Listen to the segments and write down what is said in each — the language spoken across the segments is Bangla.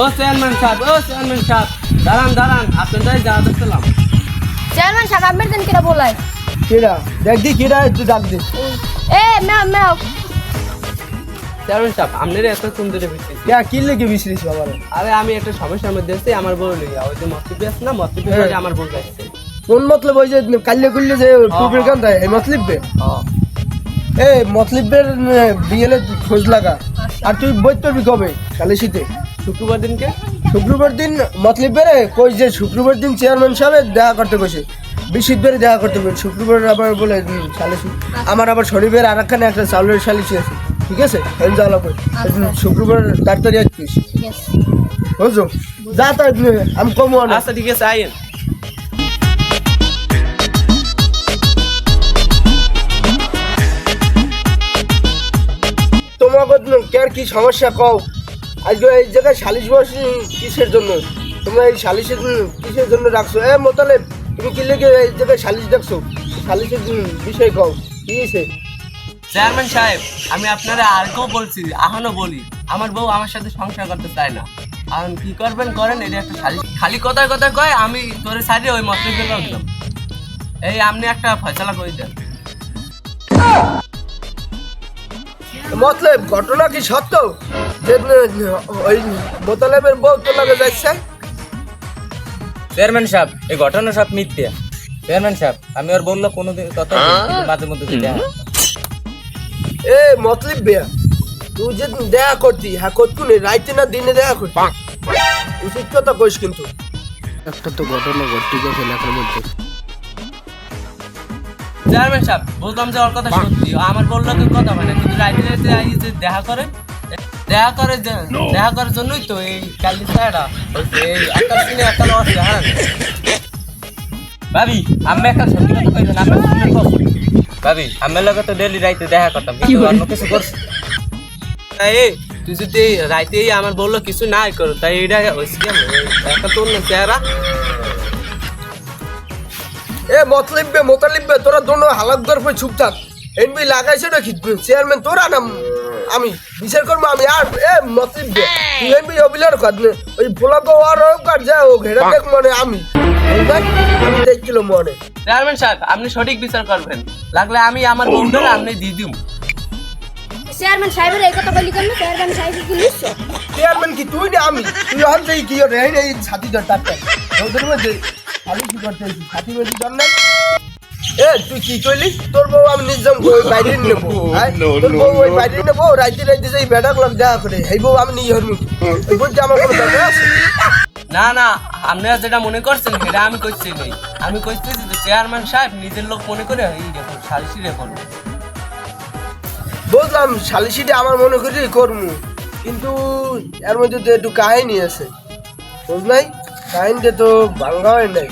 ও চেয়ারম্যান সাহেব ও চেয়ারম্যান সাহেব। দাঁড়ান দাঁড়ান আপনাদের যা দেখলাম চেয়ারম্যান সাহেব আমের দিন কিরা বলাই? কেডা দেখ দি কেডা একটু ডাক দে। এ ম্যাও ম্যাও। চেয়ারম্যান সাহেব আপনার এত সুন্দর কে কি লেগে বাবার? আরে আমি একটা সমস্যার মধ্যে আছি আমার বউ লইয়া। ওই যে মতলবি আছে না মতলবি হ্যাঁ। আমার বউ যাচ্ছে কোন মতলব ওই যে কাল্লে কুল্লে যে টুপির কান দেয় এই মতলব বে? এ মতলবের বিয়েলে খোঁজ লাগা। আর তুই বই তোরবি কবে? কালে শীতে? শুক্রবার দিনকে? শুক্রবার দিন মতলবের কই যে শুক্রবার দিন চেয়ারম্যান সাহেব দেখা করতে বসে। বৃহস্পতিবারে দেখা করতে বসে। শুক্রবার আবার বলে উম, আমার আবার শনিবার আর একখানে একটা চাউলের সালিশি আছে। ঠিক আছে? আমি যাওয়া লাগবে শুক্রবার ডাক্তারি আসছিস বুঝছ? যা তা আমি কমো আচ্ছা ঠিক আছে আইন। তোমাকে কার কি সমস্যা কও? আজকে এই জায়গায় সালিশ বসি কিসের জন্য? তোমরা এই সালিশের কিসের জন্য রাখছো এ মোতালে তুমি কি লেগে এই জায়গায় সালিশ ডাকছো সালিশের বিষয় কও। কি হয়েছে চেয়ারম্যান সাহেব, আমি আপনারা আর কেউ বলছি এখনও বলি। আমার বউ আমার সাথে সংসার করতে চায় না। কারণ কি করবেন করেন, এটা একটা খালি খালি কথায় কথায় কয়, আমি তোরে সাইডে ওই মতলবি রাখলাম এই আপনি একটা ফয়সলা করে দেন। মতলব ঘটনা কি সত্য? যে ওই মোতালেবের বউ তো লাগে যাচ্ছে চেয়ারম্যান সাহেব এই ঘটনা সব মিথ্যে। চেয়ারম্যান সাহেব আমি আর বলল কোনোদিন কথা বলি, মাঝে মধ্যে যেটা এ মতলব বেয়া। তুই যে দেখা করতি হ্যাঁ করতু নি রাইতে না দিনে দেখা করতি? উচিত কথা কইস কিন্তু। একটা তো ঘটনা ঘটতে গেছে লেখার মধ্যে। চেয়ারম্যান সাহেব বলতাম যে ওর কথা সত্যি। আমার বলল কি কথা মানে কিন্তু রাইতে রাইতে যে দেখা করে দেখা করে দেখা করার জন্যই তো এই কালি ছাড়া এই একটা সিনে একটা লস হ্যাঁ। ভাবি আমি একটা সত্যি কথা তো? ভাবি আমার লগে তো ডেলি রাইতে দেখা করতাম কিন্তু অন্য কিছু করছি তাই এই, তুই যদি রাইতেই আমার বলল কিছু নাই করো তাই এটা হয়েছে কেমন? একটা তোর না চেহারা। এ মতলিববে মোতালিববে তোরা দোনো হালাত গর্ভে চুপ থাক। এনবি লাগাইছে নাকি? চেয়ারম্যান তোরা না আমি বিচার করব আমি আর এ মতলিববে তুই এনবি অবিলার কাজ নে। ওই ভোলাক আর কার যা ও ঘেরা দেখ মনে আমি। আমি দেখছিল মনে। চেয়ারম্যান সাহেব আপনি সঠিক বিচার করবেন। লাগলে আমি আমার বউটা আপনি দিয়ে দিব চেয়ারম্যান সাহেবের এই কথা বলি কেন? চেয়ারম্যান সাহেব কি লিখছো চেয়ারম্যান কি? তুই না আমি। তুই হান থেকে কি? রে এই এই ছাতি ধর টাকা ওদের মধ্যে খালি কি করতে? ছাতি ধর নাই এ তুই কি কইলি? তোর বউ আমি নিজাম বাইরে নেব। হ্যাঁ? তোর বউ ওই বাইরে নেব রাইতে রাইতে যাই বেড়া গুলাম দেখা করে। এই বউ আমি নিয়ে হরমু ওই বলছে আমার কোনো দরকার আছে? না না আপনারা যেটা মনে করছেন সেটা আমি করছি নই আমি করছি যে চেয়ারম্যান সাহেব নিজের লোক মনে করে এই দেখুন সালিসি রেখন বুঝলাম সালিশিটা আমার মনে করি করমু কিন্তু এর মধ্যে তো একটু কাহিনী আছে। বুঝলাই কাহিনীটা তো ভাঙ্গা হয় নাই।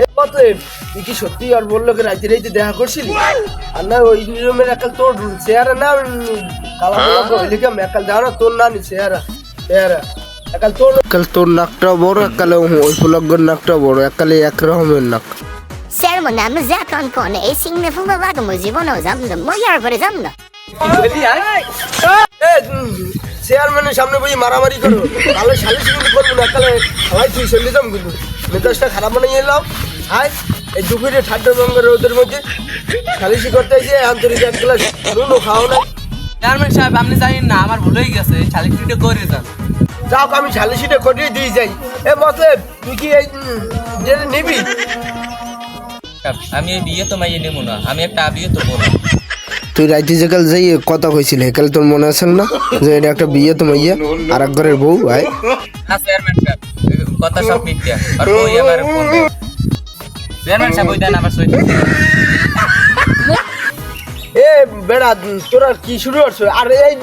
এ অতএব তুই কি সত্যি আর বলল কি রাইতে রাইতে দেখা করছিলি? আর না ওই রুমের একাল তোর চেহারা না কালা কালা কইলি কেম একাল দাও না তোর না নি চেহারা চেহারা। একাল তোর একাল তোর নাকটাও বড় একালে ওই ফুলগ্গর নাকটাও বড় একালে এক রকমের নাক। Sermon namı zaten konu. Esin lafıma bakma জীবনেও যাম না মজার করে যাম না। চেয়ারম্যানের সামনে বই মারামারি করো। তাহলে সালিশ কিন্তু করব না তাহলে সবাই তুই চলে যাম কিন্তু। মেজাজটা খারাপ বানিয়ে এলাম আয় এই দুপুরে ঠান্ডা রঙের রোদের মধ্যে সালিশি করতে এসে আন্তরিক এক গ্লাস নুনও খাও না। চেয়ারম্যান সাহেব আপনি জানেন না আমার ভুল হয়ে গেছে সালিসিটা করে যান। যাও আমি সালিশিটা করিয়ে দিয়ে যাই। এ মতলেব তুই কি এই নিবি? আমি এই বিয়ে তো মাইয়ে নেব না আমি একটা বিয়ে তো করব। তুই রাইতে যেকাল যাই কথা কইছিলি কাল তোর মনে আছে না যে এটা একটা বিয়ে তো মাইয়া আর এক ঘরের বউ ভাই না চেয়ারম্যান সাহেব কথা সব মিথ্যে আর ওই আমার ফোন চেয়ারম্যান সাহেব দেন আমার সই এ বেড়া তোরা কি শুরু করছ আর এই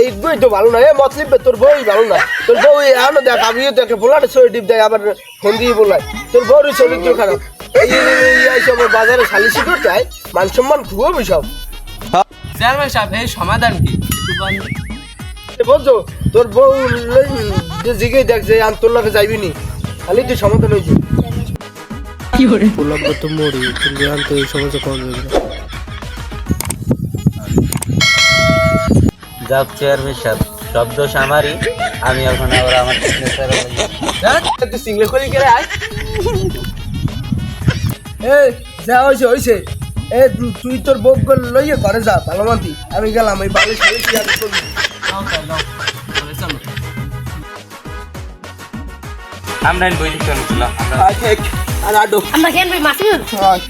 এই বই তো ভালো না এ মতলিব তোর বই ভালো না তোর বউ এখনও দেখ আমিও দেখে বলার ছবি টিপ দেয় আবার ফোন দিয়ে বলাই তোর বউর চরিত্র খারাপ এই এই- এই সব বাজারে সালিশি করতে হয় মান সম্মান খুবই সব চেয়ারম্যান সাহেব এই সমাধান কি? বলছো তোর বউ লই, যে জিগে দেখ যে আন্তর্লাকে যাইবি নি খালি তুই সমাধান হয়েছে কি করে? তো মরি কিন্তু এই সমস্যা কম যাক চেয়ারম্যান সাহেব সব দোষ আমারই। আমি এখন আবার আমার সিগনেচার হ্যাঁ? তুই সিঙ্গেল করে গেলে আয়। এ যা হয়েছে হয়েছে এ তুই তোর বউ লইয়ে ঘরে যা ভালো মতি আমি গেলাম এই বাড়ি করবি যাও। চলে চলো আমরা বই দিতে আমরা আর আডো আমরা কেন ভাই মাসি হয়